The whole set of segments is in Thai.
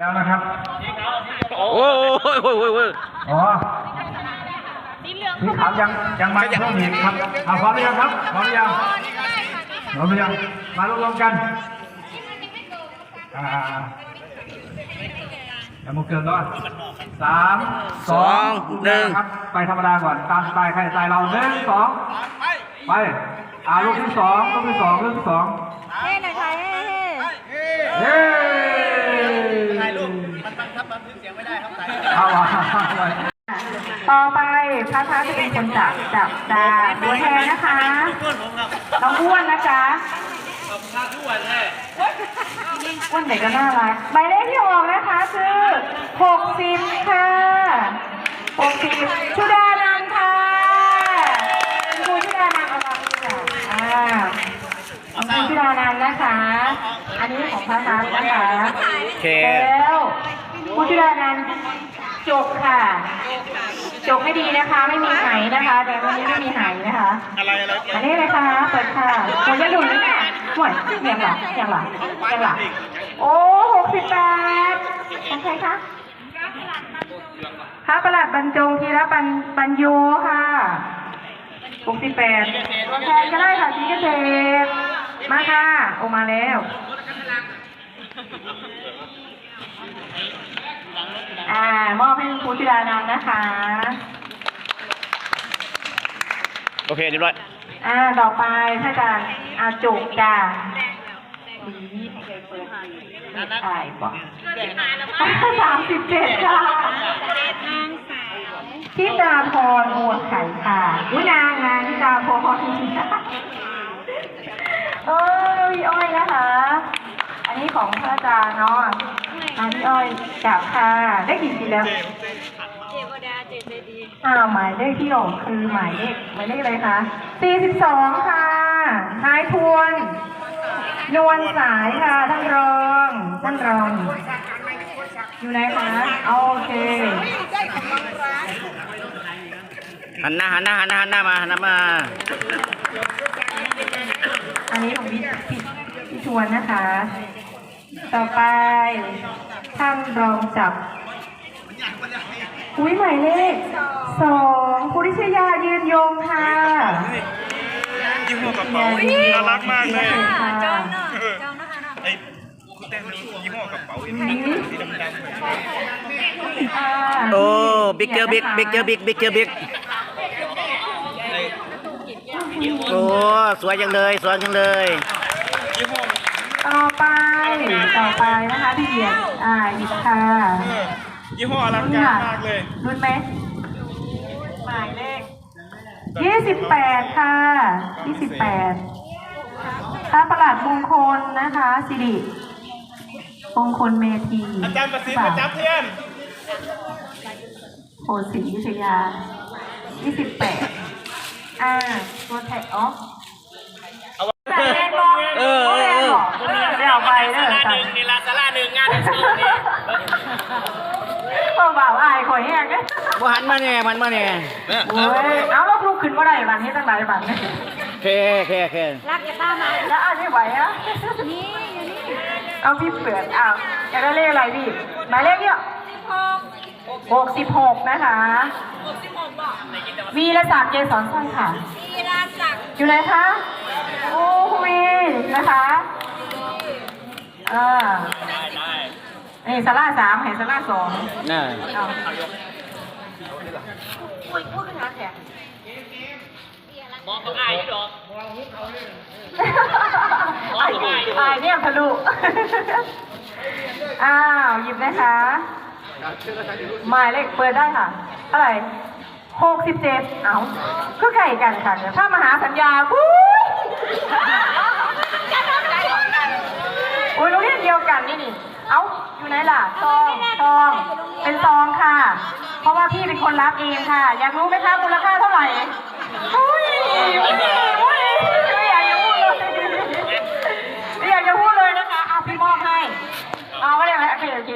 แล้วนะครับ โอ้ยโอ้ยโอ้ยโอ้ยโอ้ยอ๋อสีขาวยังยังมาเพิ่มอีกครับเอาพร้อมหรือยังครับพร้อมหรือยังพร้อมหรือยังมารวมๆกันอ่าอย่ามุกเกินร้อนสามสองครับไปธรรมดาก่อนตามสไตล์ใครสไตล์เราหนึ่งสองไปอ่าลูกที่สองลูกที่สองลูกที่สองเฮ้หน่อยค่ะเฮ้เย้ ต่อไปพระพระจะเป็นคนจับจับตาตัวแทนนะคะน้องอ้วนนะจ๊ะอ้วนไหนก็น่ารักหมายเลขที่ออกนะคะคือหกสิบค่ะหกสิบชุดานันท์ค่ะคุณครูชุดานันท์เอามาค่ะอ่าคุณครูชุดานันท์นะคะ อันนี้ของพระพัฒน์นะคะโอเคแล้ว คุณชุดานันท์จบค่ะ จบให้ดีนะคะ ไม่มีไหนะคะ แต่วันนี้ไม่มีไหนะคะอะไรอะไรอันนี้เลยค่ะเปิดค่ะควรจะดูนี่แม่ห่วยเสียงหรอเสียงหรอเสียงหรอโอ้หกสิบแปดของใครคะพระประหลัดบรรจงธีรปัญปัญโยค่ะหกสิบแปดตัวแทนก็ได้ค่ะชีเกษตรมาค่ะ โอมาแล้ว อ่ามอบให้คุณครูธิดานันท์นะคะ โอเคเรียบร้อยอ่า ต่อไปถ้าจะอาจุกจ้าถ่ายบอกสามสิบเจ็ดค่ะทิดาพรมวลไข่ค่ะอุ้ยนางนางทิดาพรเออพี่อ้อยนะคะอันนี้ ของพระอาจารย์เนาะอาพี่อ้อยจับค่ะได้กี่ทีแล้วเอ่าหมายเลขที่ออกคือหมายเลขหมายเลขอะไรคะ42ค่ะนายทวน นวลสายค่ะท่านรองท่านรอง อยู่ไหนคะโอเคหันหน้าหันหน้าหันหน้าหันหน้ามาหันหน้ามา อันนี้ของพี่พี่ชวนนะคะ ต่อไป ท่านรองจับ อุ้ยหมายเลขสองภูริชยายืนยงค่ะยี่ห้อกระเป๋าน่ารักมากเลยค่ะไอ้แต่งยี่ห้อกระเป๋าสีดำอ่าโอ้บิ๊กเจอบิ๊กบิ๊กเจอบิ๊กบิ๊กเจอบิ๊กโอ้สวยจังเลยสวยจังเลย ต่อไป ต่อไปนะคะพี่เหยียดอ่าหยิบค่ะยี่ห้ออลังการมากเลยรุ่นไหมหมายเลขยี่สิบแปดค่ะยี่สิบแปดพระประหลัดมงคลนะคะสิริมงคลเมธีอาจารย์ประสิทธิ์ประจับเทียนโพสีวิทยายี่สิบแปดอ่าตัวแท็กออฟ บาเบาๆอายข่อยแห้งเด้ว่าหันมาเนี่ยหันมาเนี่ยโอ้ยเอาแล้วลุกขึ้นมาได้บันนี้ตั้งหลายบันเนี่ยโอเคโอเคโอเคแล้วอันนี้ไหวอะเอาพี่เปลือกอ้าวอยากได้เลขอะไรพี่หมายเลขเนี่ยหกสิบหกนะคะวีรศักดิ์เกษรสร้อยค่ะอยู่ไหนคะโอ้วีนะคะอ่า นี่สาราสามเห็นสาราสองน่าเอาพูดพูดนะคะแขกมองเขาอายดอกอายอายเนี่ยทะลุอ้าวหยิบนะคะ หมายเลขเปิดได้ค่ะเท่าไหร่หกสิบเจ็ดเอาคือไก่กันค่ะเดี๋ยวถ้ามหาสัญญาอุ้ยอุ้ยโรงเรียนเดียวกันนี่นี่ เอ้า อยู่ไหน ล่ะซองซองเป็นซองค่ะ เพราะว่าพี่เป็นคนรับเองค่ะ อยากรู้ไหมคะมูลค่าเท่าไหร่อุ้ยอุ้ยอุ้ยไม่อยากจะพูดเลยไม่อยากจะพูดเลยนะคะเอาพี่มอบให้เอาก็ได้ไหมโอเคโอเค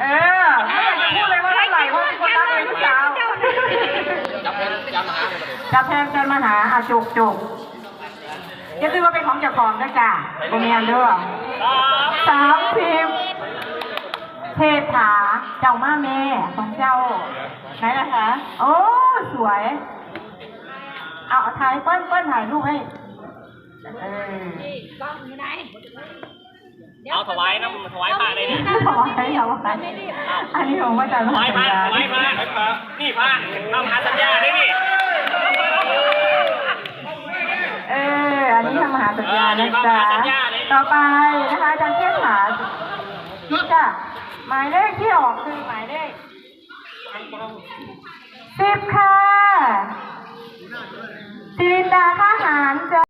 เออไม่อยากจะพูดเลยว่าเท่าไหร่เพราะเป็นคนรับเองทุกเช้าจับแทนจับแทนแทนมาหาอาจุกจุกอย่าลืมว่าเป็นของเจ้าของด้วยจ้ะโรงเรียนด้วยสามพิมพ์ เทถาเจ้ามาแม่ของเจ้าไหนนะคะ โอ้สวย เอาเอาถ่ายเปิ้ลเปิ้ลถ่ายรูปให้เออเอาถวายน้ำถวายผ้าเลยนี่ถวายถวายอันนี้ผมว่าจะถวายผ้าถวายผ้านี่ผ้าทำหาสัญญาได้นี่เอออันนี้ทำมหาสัญญานะจ๊ะเออนี่มหาสัญญาเลยต่อไปนะคะอาจารย์เทศาจ้ะ หมายเลขที่ออกคือหมายเลขสิบค่ะสิรินดาข้าหารจะ